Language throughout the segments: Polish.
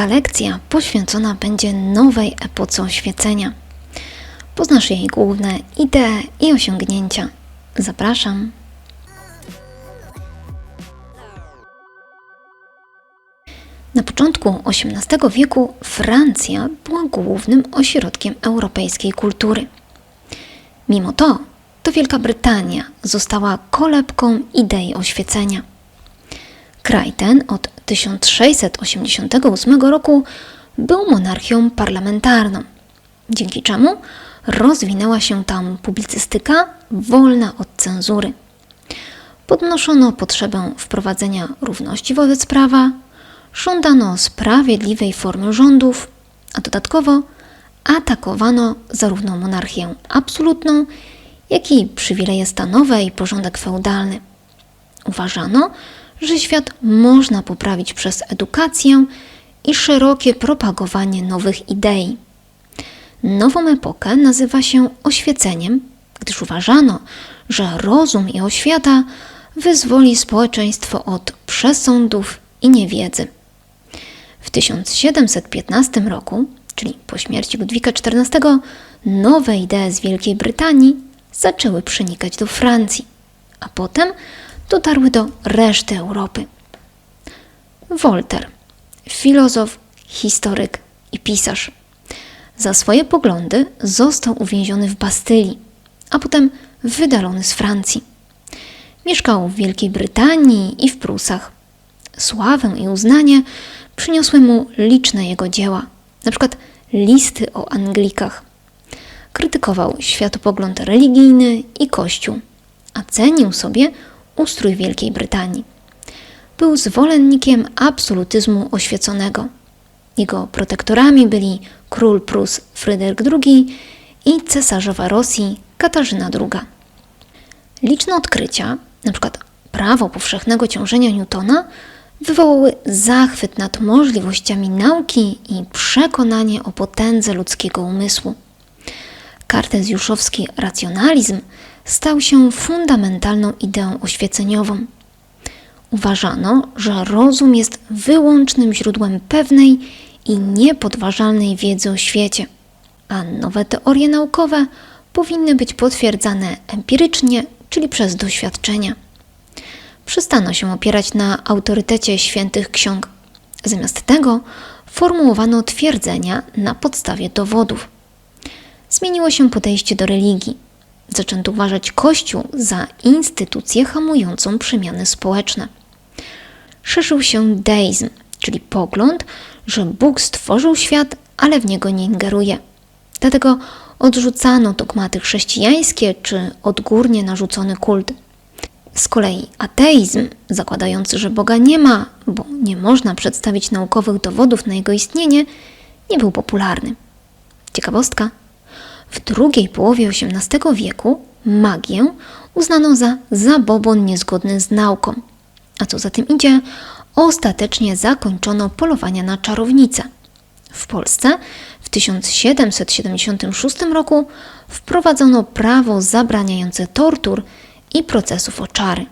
Ta lekcja poświęcona będzie nowej epoce oświecenia. Poznasz jej główne idee i osiągnięcia. Zapraszam. Na początku XVIII wieku Francja była głównym ośrodkiem europejskiej kultury. Mimo to, to Wielka Brytania została kolebką idei oświecenia. Kraj ten od 1688 roku był monarchią parlamentarną, dzięki czemu rozwinęła się tam publicystyka wolna od cenzury. Podnoszono potrzebę wprowadzenia równości wobec prawa, żądano sprawiedliwej formy rządów, a dodatkowo atakowano zarówno monarchię absolutną, jak i przywileje stanowe i porządek feudalny. Uważano, że świat można poprawić przez edukację i szerokie propagowanie nowych idei. Nową epokę nazywa się oświeceniem, gdyż uważano, że rozum i oświata wyzwoli społeczeństwo od przesądów i niewiedzy. W 1715 roku, czyli po śmierci Ludwika XIV, nowe idee z Wielkiej Brytanii zaczęły przenikać do Francji, a potem dotarły do reszty Europy. Voltaire, filozof, historyk i pisarz. Za swoje poglądy został uwięziony w Bastylii, a potem wydalony z Francji. Mieszkał w Wielkiej Brytanii i w Prusach. Sławę i uznanie przyniosły mu liczne jego dzieła, np. listy o Anglikach. Krytykował światopogląd religijny i kościół, a cenił sobie ustrój Wielkiej Brytanii. Był zwolennikiem absolutyzmu oświeconego. Jego protektorami byli król Prus Fryderyk II i cesarzowa Rosji Katarzyna II. Liczne odkrycia, np. prawo powszechnego ciążenia Newtona, wywołały zachwyt nad możliwościami nauki i przekonanie o potędze ludzkiego umysłu. Kartezjuszowski racjonalizm stał się fundamentalną ideą oświeceniową. Uważano, że rozum jest wyłącznym źródłem pewnej i niepodważalnej wiedzy o świecie, a nowe teorie naukowe powinny być potwierdzane empirycznie, czyli przez doświadczenia. Przestano się opierać na autorytecie świętych ksiąg. Zamiast tego formułowano twierdzenia na podstawie dowodów. Zmieniło się podejście do religii. Zaczęto uważać Kościół za instytucję hamującą przemiany społeczne. Szerzył się deizm, czyli pogląd, że Bóg stworzył świat, ale w niego nie ingeruje. Dlatego odrzucano dogmaty chrześcijańskie czy odgórnie narzucony kult. Z kolei ateizm, zakładający, że Boga nie ma, bo nie można przedstawić naukowych dowodów na jego istnienie, nie był popularny. Ciekawostka. W drugiej połowie XVIII wieku magię uznano za zabobon niezgodny z nauką, a co za tym idzie, ostatecznie zakończono polowania na czarownice. W Polsce w 1776 roku wprowadzono prawo zabraniające tortur i procesów o czary.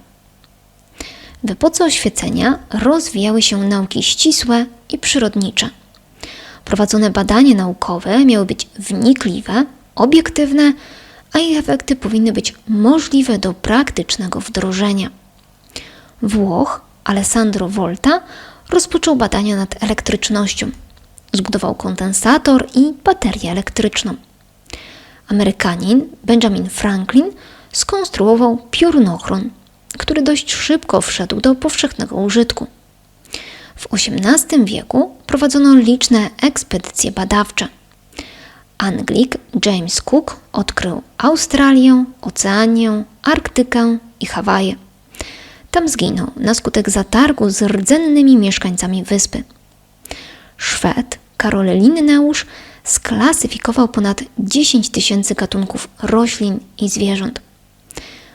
W epoce oświecenia rozwijały się nauki ścisłe i przyrodnicze. Prowadzone badania naukowe miały być wnikliwe, obiektywne, a ich efekty powinny być możliwe do praktycznego wdrożenia. Włoch Alessandro Volta rozpoczął badania nad elektrycznością. Zbudował kondensator i baterię elektryczną. Amerykanin Benjamin Franklin skonstruował piórunochron, który dość szybko wszedł do powszechnego użytku. W XVIII wieku prowadzono liczne ekspedycje badawcze. Anglik James Cook odkrył Australię, Oceanię, Arktykę i Hawaje. Tam zginął na skutek zatargu z rdzennymi mieszkańcami wyspy. Szwed Karol Linneusz sklasyfikował ponad 10 tysięcy gatunków roślin i zwierząt.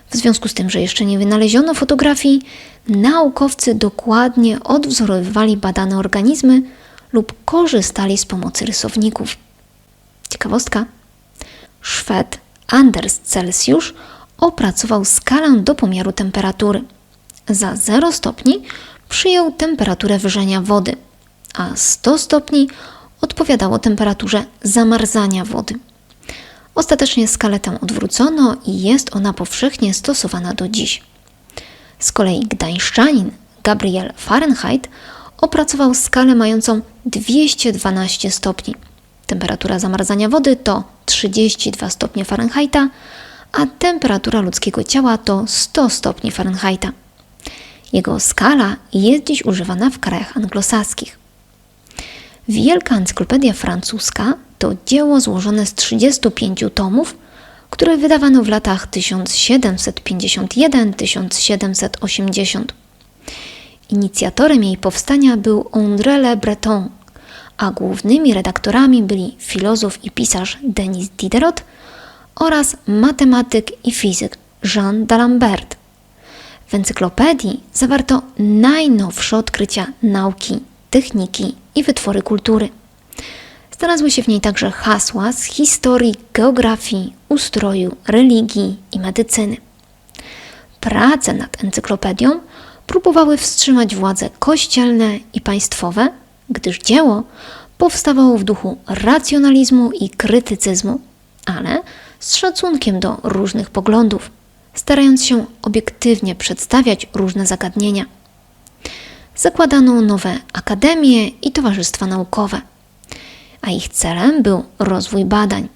W związku z tym, że jeszcze nie wynaleziono fotografii, naukowcy dokładnie odwzorowywali badane organizmy lub korzystali z pomocy rysowników. Ciekawostka. Szwed Anders Celsius opracował skalę do pomiaru temperatury. Za 0 stopni przyjął temperaturę wrzenia wody, a 100 stopni odpowiadało temperaturze zamarzania wody. Ostatecznie skalę tę odwrócono i jest ona powszechnie stosowana do dziś. Z kolei gdańszczanin Gabriel Fahrenheit opracował skalę mającą 212 stopni. Temperatura zamarzania wody to 32 stopnie Fahrenheita, a temperatura ludzkiego ciała to 100 stopni Fahrenheita. Jego skala jest dziś używana w krajach anglosaskich. Wielka Encyklopedia Francuska to dzieło złożone z 35 tomów, które wydawano w latach 1751-1780. Inicjatorem jej powstania był André Le Breton, a głównymi redaktorami byli filozof i pisarz Denis Diderot oraz matematyk i fizyk Jean d'Alembert. W encyklopedii zawarto najnowsze odkrycia nauki, techniki i wytwory kultury. Znalazły się w niej także hasła z historii, geografii, ustroju, religii i medycyny. Prace nad encyklopedią próbowały wstrzymać władze kościelne i państwowe, gdyż dzieło powstawało w duchu racjonalizmu i krytycyzmu, ale z szacunkiem do różnych poglądów, starając się obiektywnie przedstawiać różne zagadnienia. Zakładano nowe akademie i towarzystwa naukowe, a ich celem był rozwój badań.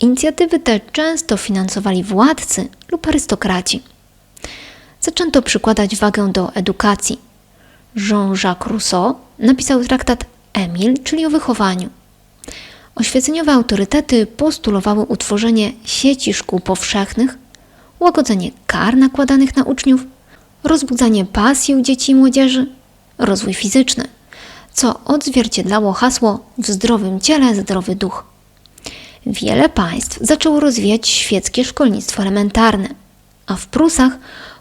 Inicjatywy te często finansowali władcy lub arystokraci. Zaczęto przykładać wagę do edukacji. Jean-Jacques Rousseau napisał traktat Emil, czyli o wychowaniu. Oświeceniowe autorytety postulowały utworzenie sieci szkół powszechnych, łagodzenie kar nakładanych na uczniów, rozbudzanie pasji u dzieci i młodzieży, rozwój fizyczny, co odzwierciedlało hasło w zdrowym ciele zdrowy duch. Wiele państw zaczęło rozwijać świeckie szkolnictwo elementarne, a w Prusach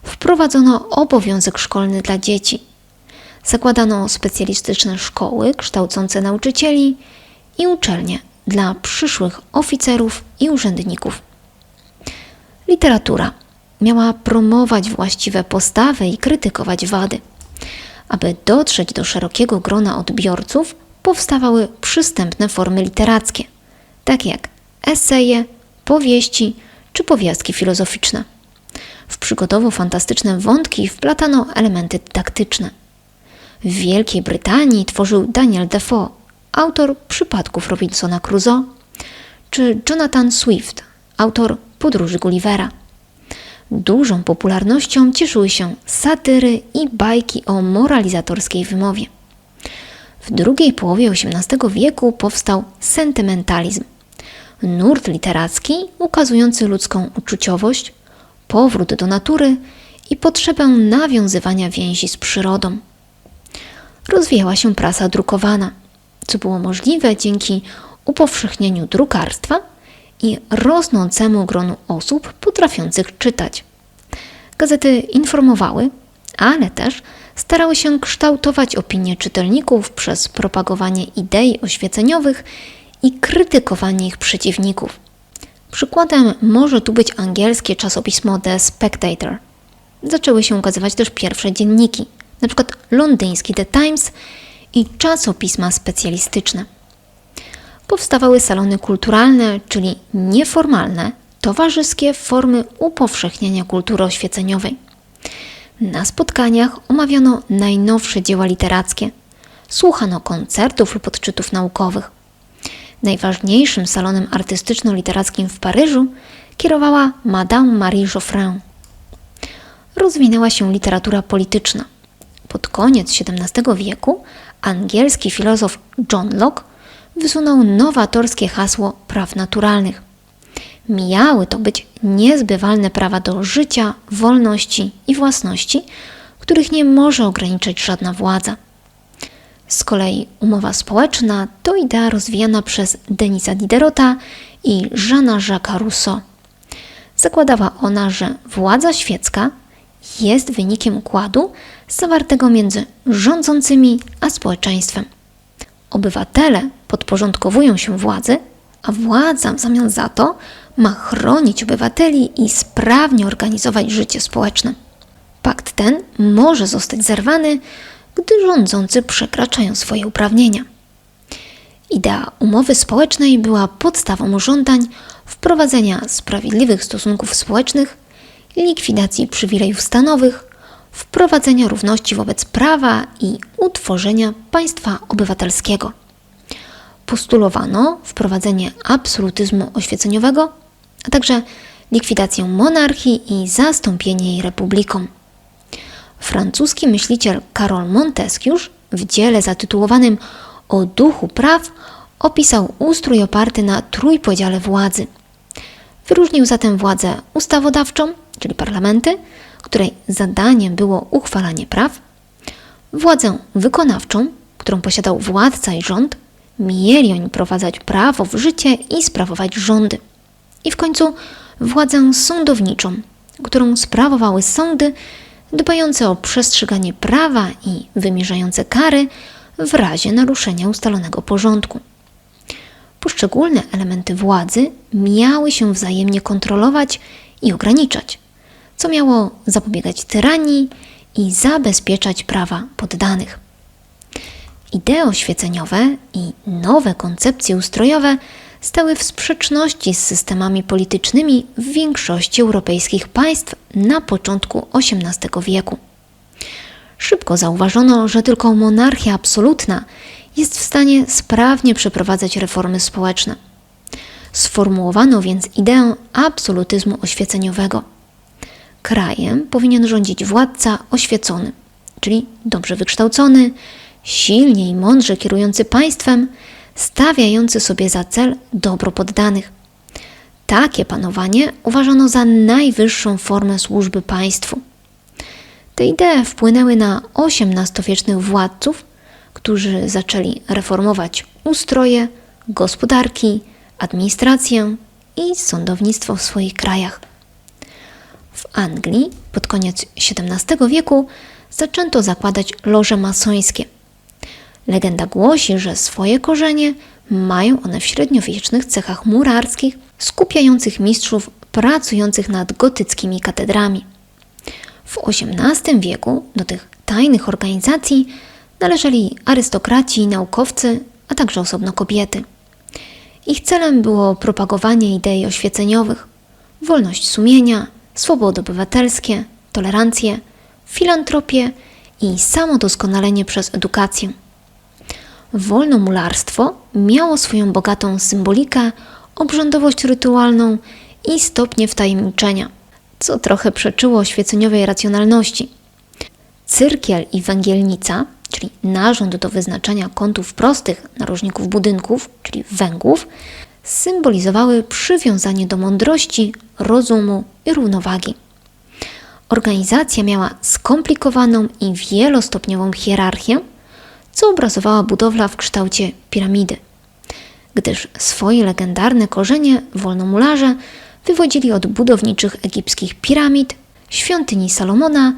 wprowadzono obowiązek szkolny dla dzieci. Zakładano specjalistyczne szkoły kształcące nauczycieli i uczelnie dla przyszłych oficerów i urzędników. Literatura miała promować właściwe postawy i krytykować wady. Aby dotrzeć do szerokiego grona odbiorców, powstawały przystępne formy literackie, takie jak eseje, powieści czy powiastki filozoficzne. W przygodowo-fantastyczne wątki wplatano elementy dydaktyczne. W Wielkiej Brytanii tworzył Daniel Defoe, autor przypadków Robinsona Crusoe, czy Jonathan Swift, autor podróży Gullivera. Dużą popularnością cieszyły się satyry i bajki o moralizatorskiej wymowie. W drugiej połowie XVIII wieku powstał sentymentalizm, nurt literacki ukazujący ludzką uczuciowość, powrót do natury i potrzebę nawiązywania więzi z przyrodą. Rozwijała się prasa drukowana, co było możliwe dzięki upowszechnieniu drukarstwa i rosnącemu gronu osób potrafiących czytać. Gazety informowały, ale też starały się kształtować opinie czytelników przez propagowanie idei oświeceniowych i krytykowanie ich przeciwników. Przykładem może tu być angielskie czasopismo The Spectator. Zaczęły się ukazywać też pierwsze dzienniki, np. londyński The Times i czasopisma specjalistyczne. Powstawały salony kulturalne, czyli nieformalne, towarzyskie formy upowszechniania kultury oświeceniowej. Na spotkaniach omawiano najnowsze dzieła literackie, słuchano koncertów lub odczytów naukowych. Najważniejszym salonem artystyczno-literackim w Paryżu kierowała Madame Marie Geoffrin. Rozwinęła się literatura polityczna. Pod koniec XVII wieku angielski filozof John Locke wysunął nowatorskie hasło praw naturalnych. Miały to być niezbywalne prawa do życia, wolności i własności, których nie może ograniczać żadna władza. Z kolei umowa społeczna to idea rozwijana przez Denisa Diderota i Jeana Jacques'a Rousseau. Zakładała ona, że władza świecka jest wynikiem układu zawartego między rządzącymi a społeczeństwem. Obywatele podporządkowują się władzy, a władza w zamian za to ma chronić obywateli i sprawnie organizować życie społeczne. Pakt ten może zostać zerwany gdy rządzący przekraczają swoje uprawnienia. Idea umowy społecznej była podstawą żądań wprowadzenia sprawiedliwych stosunków społecznych, likwidacji przywilejów stanowych, wprowadzenia równości wobec prawa i utworzenia państwa obywatelskiego. Postulowano wprowadzenie absolutyzmu oświeceniowego, a także likwidację monarchii i zastąpienie jej republiką. Francuski myśliciel Karol Montesquieu w dziele zatytułowanym O duchu praw opisał ustrój oparty na trójpodziale władzy. Wyróżnił zatem władzę ustawodawczą, czyli parlamenty, której zadaniem było uchwalanie praw, władzę wykonawczą, którą posiadał władca i rząd, mieli oni prowadzać prawo w życie i sprawować rządy. I w końcu władzę sądowniczą, którą sprawowały sądy dbające o przestrzeganie prawa i wymierzające kary w razie naruszenia ustalonego porządku. Poszczególne elementy władzy miały się wzajemnie kontrolować i ograniczać, co miało zapobiegać tyranii i zabezpieczać prawa poddanych. Idee oświeceniowe i nowe koncepcje ustrojowe stały w sprzeczności z systemami politycznymi w większości europejskich państw na początku XVIII wieku. Szybko zauważono, że tylko monarchia absolutna jest w stanie sprawnie przeprowadzać reformy społeczne. Sformułowano więc ideę absolutyzmu oświeceniowego. Krajem powinien rządzić władca oświecony, czyli dobrze wykształcony, silnie i mądrze kierujący państwem, stawiający sobie za cel dobro poddanych. Takie panowanie uważano za najwyższą formę służby państwu. Te idee wpłynęły na XVIII-wiecznych władców, którzy zaczęli reformować ustroje, gospodarki, administrację i sądownictwo w swoich krajach. W Anglii pod koniec XVII wieku zaczęto zakładać loże masońskie – Legenda głosi, że swoje korzenie mają one w średniowiecznych cechach murarskich skupiających mistrzów pracujących nad gotyckimi katedrami. W XVIII wieku do tych tajnych organizacji należeli arystokraci naukowcy, a także osobno kobiety. Ich celem było propagowanie idei oświeceniowych, wolność sumienia, swobody obywatelskie, tolerancję, filantropię i samodoskonalenie przez edukację. Wolnomularstwo miało swoją bogatą symbolikę, obrzędowość rytualną i stopnie wtajemniczenia, co trochę przeczyło oświeceniowej racjonalności. Cyrkiel i węgielnica, czyli narząd do wyznaczania kątów prostych narożników budynków, czyli węgłów, symbolizowały przywiązanie do mądrości, rozumu i równowagi. Organizacja miała skomplikowaną i wielostopniową hierarchię, co obrazowała budowla w kształcie piramidy, gdyż swoje legendarne korzenie wolnomularze wywodzili od budowniczych egipskich piramid, świątyni Salomona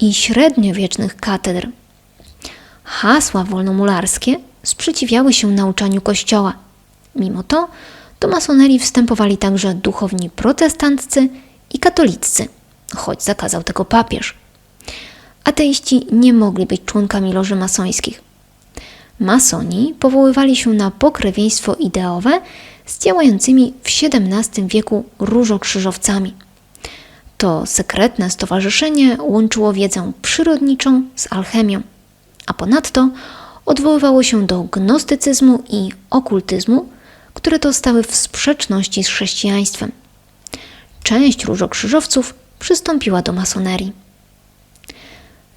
i średniowiecznych katedr. Hasła wolnomularskie sprzeciwiały się nauczaniu Kościoła. Mimo to do masonerii wstępowali także duchowni protestanccy i katoliccy, choć zakazał tego papież. Ateiści nie mogli być członkami loży masońskich. Masoni powoływali się na pokrewieństwo ideowe z działającymi w XVII wieku różokrzyżowcami. To sekretne stowarzyszenie łączyło wiedzę przyrodniczą z alchemią, a ponadto odwoływało się do gnostycyzmu i okultyzmu, które to stały w sprzeczności z chrześcijaństwem. Część różokrzyżowców przystąpiła do masonerii.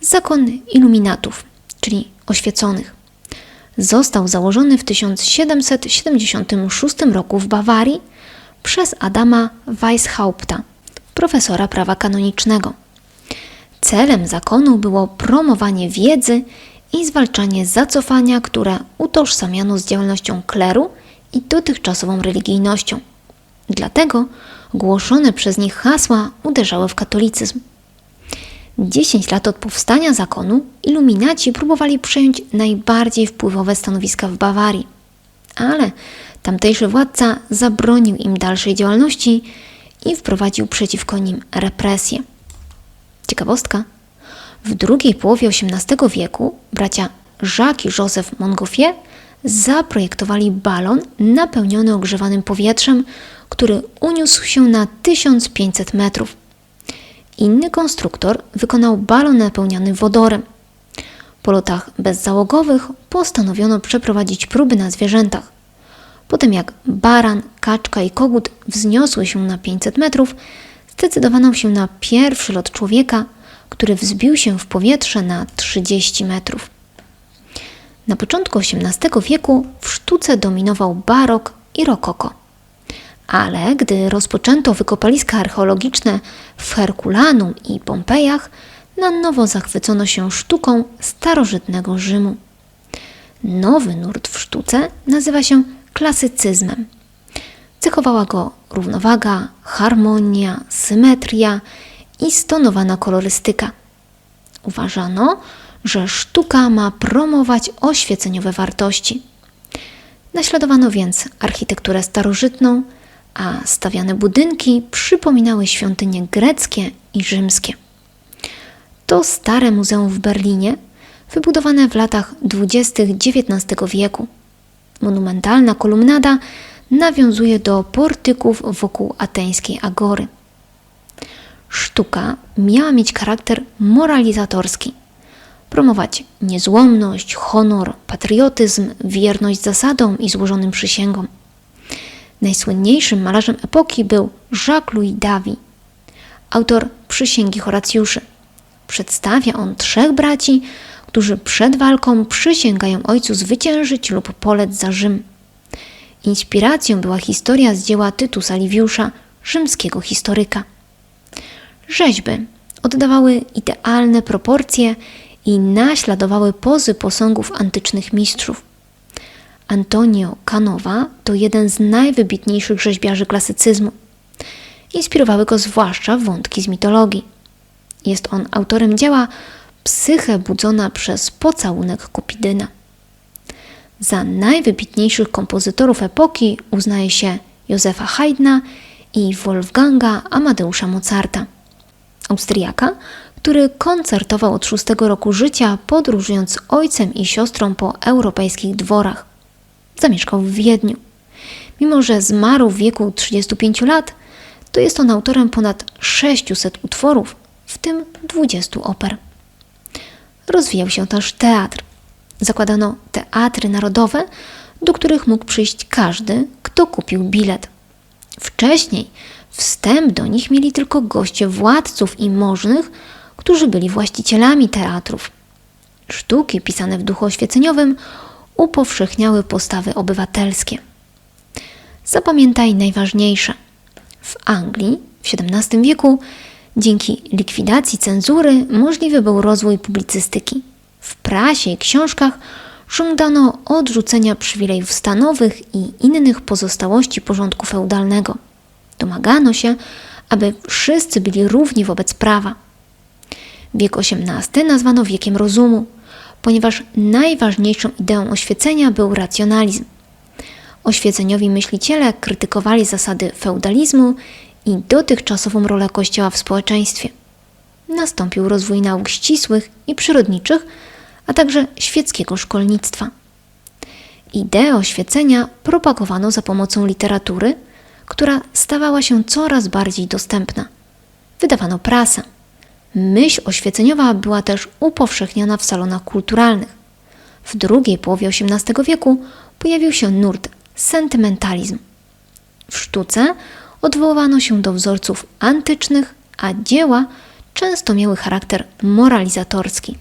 Zakon iluminatów, czyli oświeconych został założony w 1776 roku w Bawarii przez Adama Weishaupta, profesora prawa kanonicznego. Celem zakonu było promowanie wiedzy i zwalczanie zacofania, które utożsamiano z działalnością kleru i dotychczasową religijnością. Dlatego głoszone przez nich hasła uderzały w katolicyzm. 10 lat od powstania zakonu iluminaci próbowali przejąć najbardziej wpływowe stanowiska w Bawarii, ale tamtejszy władca zabronił im dalszej działalności i wprowadził przeciwko nim represje. Ciekawostka. W drugiej połowie XVIII wieku bracia Jacques i Joseph Montgolfier zaprojektowali balon napełniony ogrzewanym powietrzem, który uniósł się na 1500 metrów. Inny konstruktor wykonał balon napełniony wodorem. Po lotach bezzałogowych postanowiono przeprowadzić próby na zwierzętach. Potem jak baran, kaczka i kogut wzniosły się na 500 metrów, zdecydowano się na pierwszy lot człowieka, który wzbił się w powietrze na 30 metrów. Na początku XVIII wieku w sztuce dominował barok i rokoko. Ale gdy rozpoczęto wykopaliska archeologiczne w Herkulanum i Pompejach, na nowo zachwycono się sztuką starożytnego Rzymu. Nowy nurt w sztuce nazywa się klasycyzmem. Cechowała go równowaga, harmonia, symetria i stonowana kolorystyka. Uważano, że sztuka ma promować oświeceniowe wartości. Naśladowano więc architekturę starożytną, a stawiane budynki przypominały świątynie greckie i rzymskie. To stare muzeum w Berlinie, wybudowane w latach dwudziestych XIX wieku. Monumentalna kolumnada nawiązuje do portyków wokół ateńskiej agory. Sztuka miała mieć charakter moralizatorski, promować niezłomność, honor, patriotyzm, wierność zasadom i złożonym przysięgom. Najsłynniejszym malarzem epoki był Jacques-Louis David, autor Przysięgi Horacjuszy. Przedstawia on trzech braci, którzy przed walką przysięgają ojcu zwyciężyć lub polec za Rzym. Inspiracją była historia z dzieła Tytusa Liviusza, rzymskiego historyka. Rzeźby oddawały idealne proporcje i naśladowały pozy posągów antycznych mistrzów. Antonio Canova to jeden z najwybitniejszych rzeźbiarzy klasycyzmu. Inspirowały go zwłaszcza wątki z mitologii. Jest on autorem dzieła Psyche budzona przez pocałunek Kupidyna. Za najwybitniejszych kompozytorów epoki uznaje się Józefa Haydna i Wolfganga Amadeusza Mozarta. Austriaka, który koncertował od szóstego roku życia, podróżując ojcem i siostrą po europejskich dworach. Zamieszkał w Wiedniu. Mimo, że zmarł w wieku 35 lat, to jest on autorem ponad 600 utworów, w tym 20 oper. Rozwijał się też teatr. Zakładano teatry narodowe, do których mógł przyjść każdy, kto kupił bilet. Wcześniej wstęp do nich mieli tylko goście władców i możnych, którzy byli właścicielami teatrów. Sztuki pisane w duchu oświeceniowym upowszechniały postawy obywatelskie. Zapamiętaj najważniejsze. W Anglii w XVII wieku dzięki likwidacji cenzury możliwy był rozwój publicystyki. W prasie i książkach żądano odrzucenia przywilejów stanowych i innych pozostałości porządku feudalnego. Domagano się, aby wszyscy byli równi wobec prawa. Wiek XVIII nazwano wiekiem rozumu, ponieważ najważniejszą ideą oświecenia był racjonalizm. Oświeceniowi myśliciele krytykowali zasady feudalizmu i dotychczasową rolę Kościoła w społeczeństwie. Nastąpił rozwój nauk ścisłych i przyrodniczych, a także świeckiego szkolnictwa. Ideę oświecenia propagowano za pomocą literatury, która stawała się coraz bardziej dostępna. Wydawano prasę. Myśl oświeceniowa była też upowszechniana w salonach kulturalnych. W drugiej połowie XVIII wieku pojawił się nurt sentymentalizm. W sztuce odwoływano się do wzorców antycznych, a dzieła często miały charakter moralizatorski.